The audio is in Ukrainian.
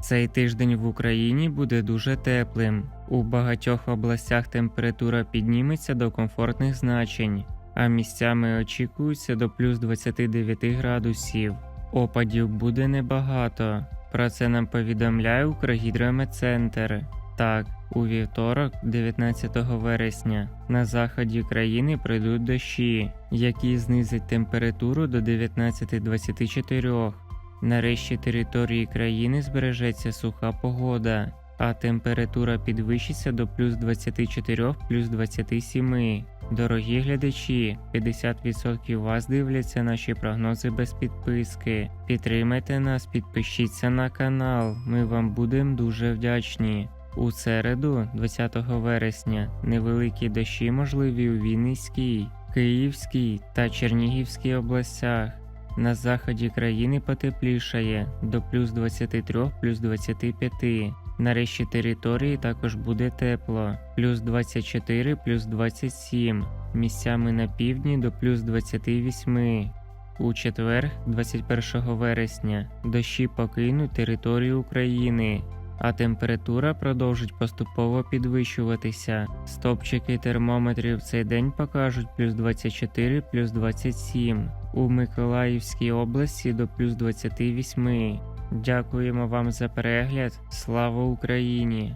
Цей тиждень в Україні буде дуже теплим. У багатьох областях температура підніметься до комфортних значень, а місцями очікується до плюс 29 градусів. Опадів буде небагато. Про це нам повідомляє Укргідрометцентр. Так, у вівторок, 19 вересня, на заході країни прийдуть дощі, які знизять температуру до 19-24. Нарешті території країни збережеться суха погода, а температура підвищиться до плюс 24 плюс 27. Дорогі глядачі, 50% вас дивляться наші прогнози без підписки. Підтримайте нас, підпишіться на канал. Ми вам будемо дуже вдячні. У середу, 20 вересня, невеликі дощі можливі у Вінницькій, Київській та Чернігівській областях. На заході країни потеплішає до плюс 23 плюс 25. Нарешті території також буде тепло, плюс 24 плюс 27, місцями на півдні до плюс 28. У четвер, 21 вересня, дощі покинуть територію України, а температура продовжить поступово підвищуватися. Стопчики термометрів в цей день покажуть плюс 24 плюс 27, у Миколаївській області до плюс 28. Дякуємо вам за перегляд. Слава Україні!